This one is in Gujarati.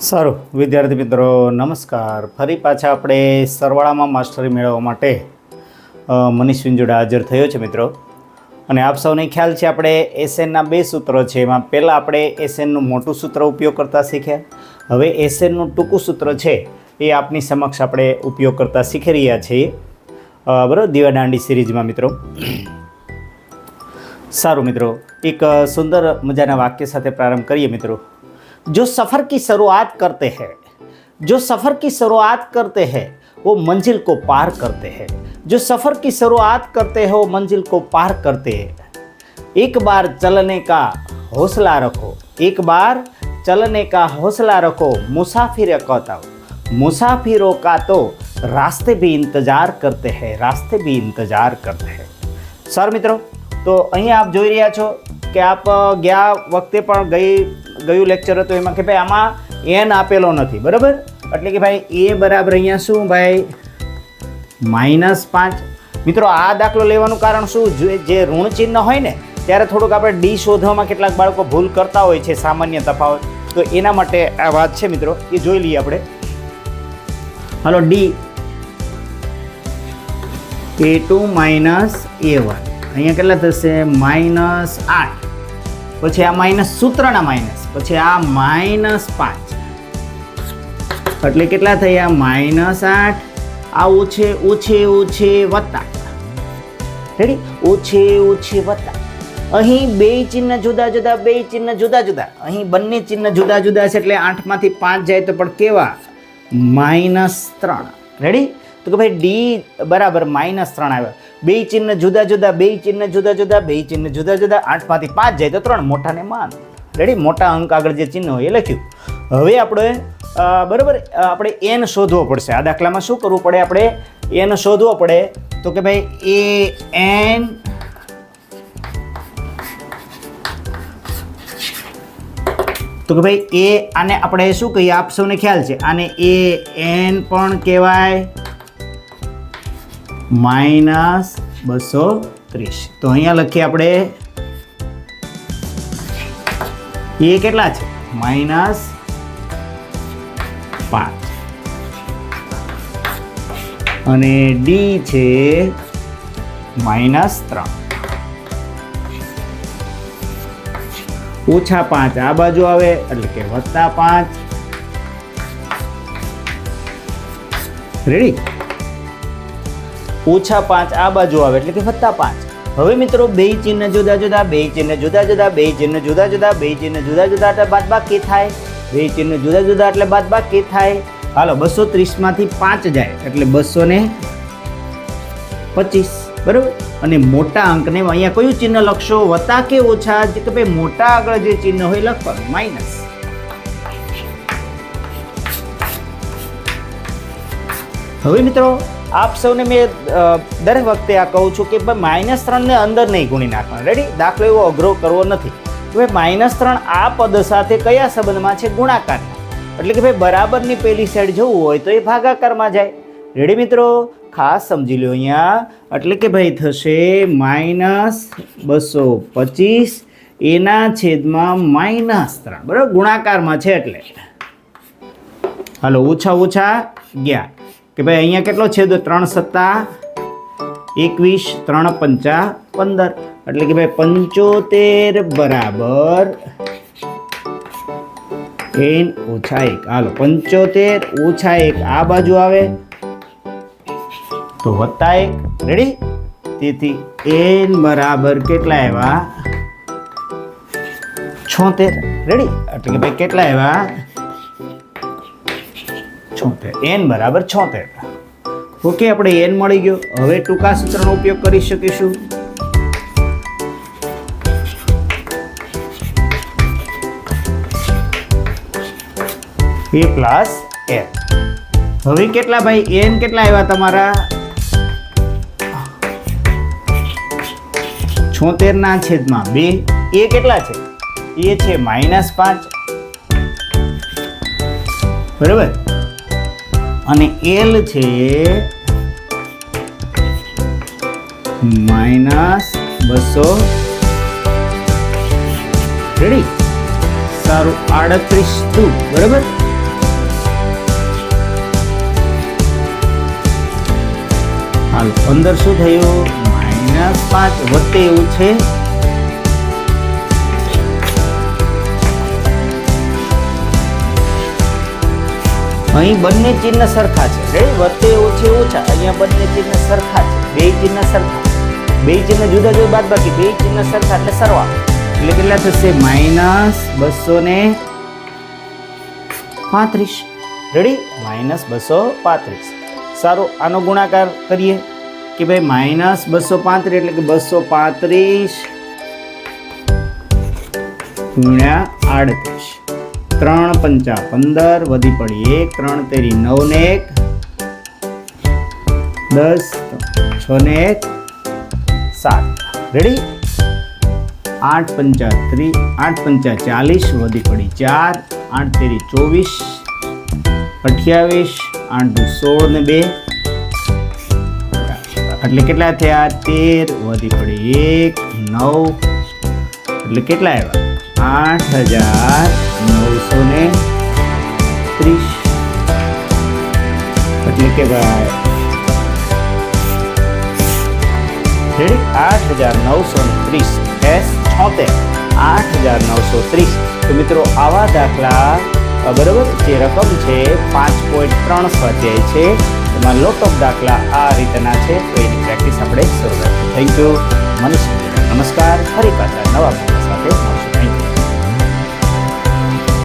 સારું, વિદ્યાર્થી મિત્રો, નમસ્કાર. ફરી પાછા આપણે સરવાળામાં માસ્ટરી મેળવવા માટે મનીષ વિંજોડા હાજર થયો છે મિત્રો. અને આપ સૌને ખ્યાલ છે આપણે એસએનના બે સૂત્રો છે, એમાં પહેલાં આપણે એસએનનું મોટું સૂત્ર ઉપયોગ કરતા શીખ્યા. હવે એસએનનું ટૂંકું સૂત્ર છે, એ આપની સમક્ષ આપણે ઉપયોગ કરતા શીખી રહ્યા છીએ. બરાબર? દીવાદાંડી સિરીઝમાં મિત્રો. સારું મિત્રો, એક સુંદર મજાના વાક્ય સાથે પ્રારંભ કરીએ મિત્રો. जो सफ़र की शुरुआत करते हैं जो सफ़र की शुरुआत करते हैं वो मंजिल को पार करते हैं जो सफ़र की शुरुआत करते हैं वो मंजिल को पार करते हैं एक बार चलने का हौसला रखो एक बार चलने का हौसला रखो मुसाफिर कहता हूँ मुसाफिरों का तो रास्ते भी इंतज़ार करते हैं रास्ते भी इंतज़ार करते हैं સર મિત્રો તો અહીં આપ જોઈ રહ્યા છો કે આપ અ, ગયા વખતે પણ ગઈ ગયું લેક્ચર હતું એમાં કે ભાઈ આમાં એન આપેલો નથી, બરાબર? એટલે કે ભાઈ એ બરાબર અહીંયા શું ભાઈ? માઇનસ પાંચ. મિત્રો, આ દાખલો લેવાનું કારણ શું? જે ઋણ ચિહ્ન હોય ને, ત્યારે થોડુંક આપણે ડી શોધવામાં કેટલાક બાળકો ભૂલ કરતા હોય છે, સામાન્ય તફાવત. તો એના માટે આ વાત છે મિત્રો, એ જોઈ લઈએ આપણે. હાલો D A two minus A one. અહીંયા કેટલા થશે? માઇનસ આઠ. પછી આ માઇનસ સૂત્રના માઇનસ, પછી આ માઇનસ પાંચ. એટલે કેટલા થયા? માઇનસ આઠ. આ ઓછે ઓછે ઓછે વત્તા. રેડી ઓછે ઓછે વત્તા. અહીં બે ચિહ્ન જુદા જુદા, બે ચિહ્ન જુદા જુદા. અહીં બંને ચિહ્ન જુદા જુદા છે એટલે આઠમાંથી પાંચ જાય તો પણ કેવા? માઇનસ ત્રણ. રેડી તો કે ભાઈ ડી બરાબર માઇનસ ત્રણ આવ્યા. બે ચિહ્ન જુદા જુદા બે ચિહ્ન જુદા જુદા બે ચિહ્ન જુદા. જુદા આઠમાંથી પાંચ જાય તો ત્રણ મોટાને માન. રેડી મોટા અંક આગળ જે ચિહ્ન હોય એ લખ્યું. હવે આપણે બરાબર? આપણે એન શોધવો પડશે. આ દાખલામાં શું કરવું પડે આપણે? એન શોધવો પડે. તો કે ભાઈ, એ, એન, તો કે ભાઈ, એ, આને આપણે શું કહીએ? આપ સૌને ખ્યાલ છે. આને એ, એન પણ કહેવાય. માઇનસ બસો ત્રીસ. તો અહીંયા લખીએ આપણે એ કેટલા છે? માઇનસ પાંચ. અને ડી છે માઇનસ ત્રણ. ઓછા પાંચ. આ બાજુ આવે એટલે કે વત્તા પાંચ. રેડી ઓછા પાંચ આ બાજુ આવે એટલે કે વત્તા પાંચ. હવે મિત્રો બે ચિહ્ન જુદા જુદા, બે ચિહ્ન જુદા જુદા, બે ચિહ્ન જુદા જુદા, બે ચિહ્ન જુદા જુદા એટલે બાદ બાકી થાય. બે ચિહ્ન જુદા જુદા એટલે બાદ બાકી થાય. હાલો, બસો ત્રીસમાંથી પાંચ જાય એટલે બસો ને પચીસ. બરાબર? અને મોટા અંકને અહીંયા કયું ચિહ્ન લખશો? વત્તા કે ઓછા? કે ભાઈ મોટા આગળ જે ચિહ્ન હોય લખવાનું માઇનસ. હવે મિત્રો આપ સૌને મેં દરેક વખતે આ કહું છું કે ભાઈ માઇનસ ત્રણને અંદર નહીં ગુણી નાખવાનું. રેડી દાખલો એવો અઘરો કરવો નથી. કે ભાઈ માઇનસ ત્રણ આ પદ સાથે કયા સંબંધમાં છે? ગુણાકાર. એટલે કે ભાઈ બરાબરની પેલી સાઈડ જવું હોય તો એ ભાગાકારમાં જાય. રેડી મિત્રો? ખાસ સમજી લો અહીંયા. એટલે કે ભાઈ થશે માઇનસ બસો પચીસ. એના છેદમાં માઇનસ ત્રણ. બરાબર? ગુણાકારમાં છે એટલે. હાલો, ઓછા ઓછા ગયા. કે ભાઈ અહીંયા કેટલો છેદ? ત્રણ સત્તા, એકવીસ, ત્રણ પંચા, પંદર. એટલે કે ભાઈ પંચોતેર બરાબર એન ઓછા એક. હાલો, પંચોતેર ઓછા એક. આ બાજુ આવે તો વત્તા એક. રેડી તેથી એન બરાબર કેટલા આવ્યા? છોતેર. રેડી એટલે કે ભાઈ કેટલા આવ્યા? છોતેર. એન બરાબર છોતેર. ઓકે, આપણે એન મળી ગયો. હવે ટૂંકા સૂત્રનો ઉપયોગ કરી શકીશું. એ પ્લસ એન હવે કેટલા ભાઈ? એન કેટલા આવ્યા તમારા? છોતેરના છેદમાં બે. એ કેટલા છે? એ છે માઇનસ પાંચ. બરાબર? અને એલ છે માઇનસ બસો રેડી. સારું, આડત્રીસ ટુ બરાબર? હાલ પંદર શું થયું? માઇનસ પાંચ, વત્તે એવું છે. અહીં બંને ચિહ્ન સરખા છે. વચ્ચે ઓછે ઓછા અહીંયા બંને ચિહ્ન સરખા છે. બે ચિહ્ન સરખા. બે ચિહ્ન જુદા જુદા બાદ બાકી બે ચિહ્ન સરખા એટલે સરવા. એટલે કેટલા થશે? માઇનસ બસો ને પાંત્રીસ. રેડી માઇનસ બસો પાંત્રીસ. સારું આનો ગુણાકાર કરીએ. કે ભાઈ માઇનસ બસો પાંત્રીસ એટલે કે બસો પાંત્રીસ ગુણ્યા આડત્રીસ. ત્રણ પંચા પંદર, વધી પડી એક, ત્રણ તેરી નવ ને એક. દસ, છ ને એક. સાત. રેડી આઠ પંચા ત્રી, આઠ પંચા ચાલીસ, વધી પડી ચાર, આઠ તેરી ચોવીસ, અઠ્યાવીસ, આઠ દુ સોળ ને બે. એટલે કેટલા થયા? તેર, વધી પડી એક, નવ. એટલે કેટલા આવ્યા? આઠ હજાર નવસો ને ત્રીસ. એટલે કે ભાઈ આઠ હજાર નવસો ત્રીસ. એસ છોતેર. આઠ હજાર નવસો ત્રીસ. તો મિત્રો, આવા દાખલા બરાબર? જે રકમ છે, પાંચ પોઈન્ટ ત્રણ સ્વાધ્યાય છે. એમાં લોટ ઓફ દાખલા આ રીતના છે. તો એની પ્રેક્ટિસ આપણે શરૂ રાખીએ થેન્ક યુ મનુષ્ય નમસ્કાર. ફરી પાછા નવા સાથે.